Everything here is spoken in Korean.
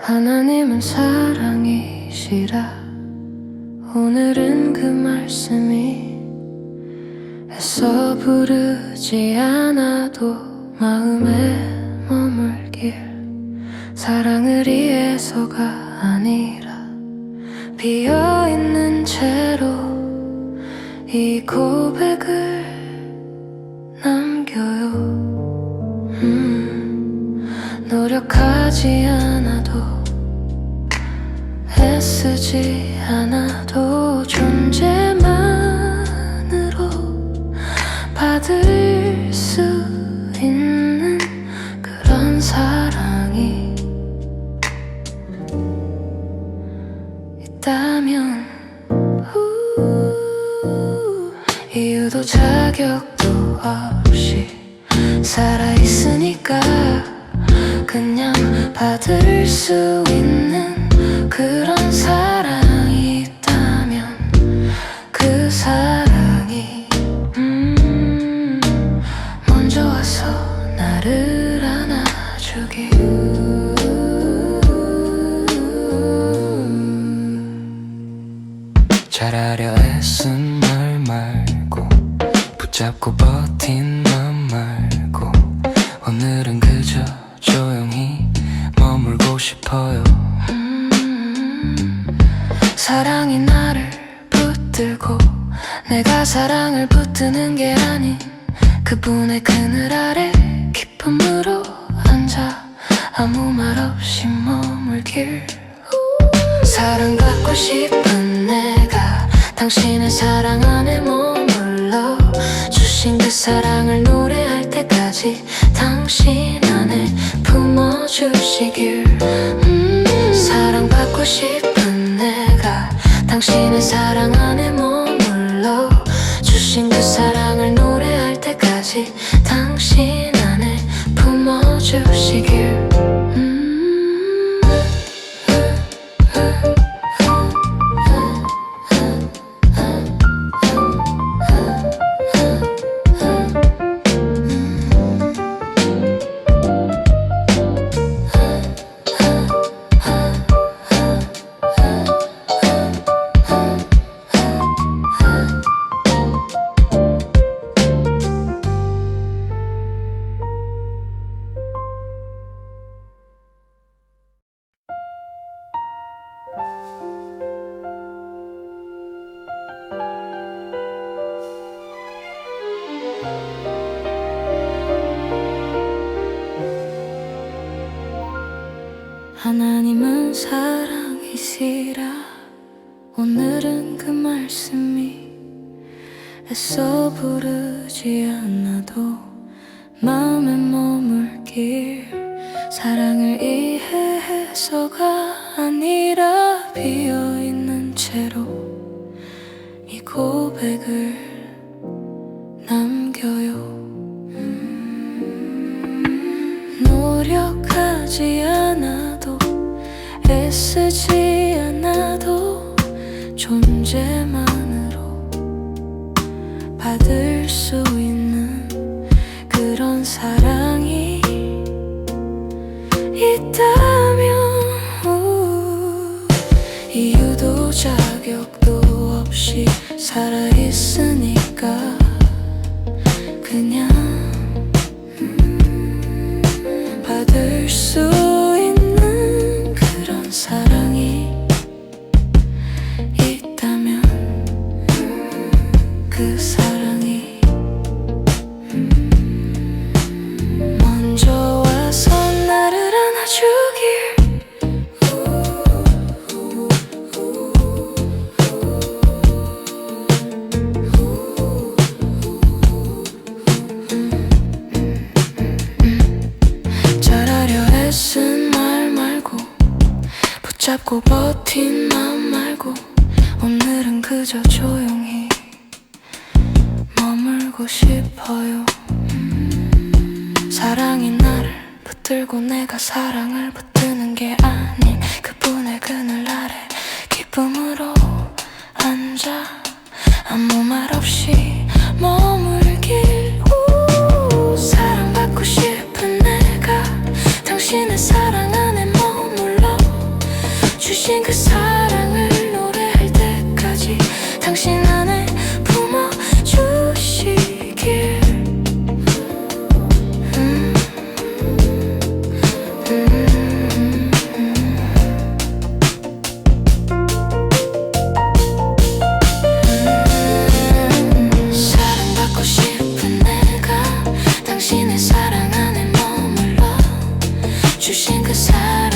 하나님은 사랑이시라. 오늘은 그 말씀이 애써 부르지 않아도 마음에 머물길. 사랑을 위해서가 아니라 비어있는 채로 이 고백을 남겨요. 음, 노력하지 않아 도 애쓰지 않아도 존재만으로 받을 수 있는 그런 사랑이 있다면 우, 이유도 자격도 없이 살아있으니까 그냥 받을 수 있는 그런 사랑 와서 나를 안아주길 잘하려 애쓴 말 말고 붙잡고 버틴 맘 말고 오늘은 그저 조용히 머물고 싶어요. 사랑이 나를 붙들고 내가 사랑을 붙드는 게 아닌 그분의 그늘 아래 기쁨으로 앉아 아무 말 없이 머물길. 사랑받고 싶은 내가 당신의 사랑 안에 머물러 주신 그 사랑을 노래할 때까지 당신 안에 품어주시길. 음, 사랑받고 싶은 내가 당신의 사랑 안에 머물러 주신 그 사랑 때까지 당신 안에 품어주시길 하나님은 사랑이시라. 오늘은 그 말씀이 애써 부르지 않아도 마음에 머물길 사랑을 이해해서가 아니라 비어있는 채로 이 고백을 애쓰지 않아도 존재만으로 받을 수 있는 그런 사랑이 있다면 우, 이유도 자격도 없이 살아있으니까 그냥 그 사랑이 음, 먼저 와서 나를 안아주길. 잘하려 애쓴 말 말고 붙잡고 버틴 맘 말고 오늘은 그저 조용 히 머물고 싶어요. 음, 사랑이 나를 붙들고 내가 사랑을 붙드는 게 아닌 그분의 그늘 아래 기쁨으로 앉아 아무 말 없이 przysięga song.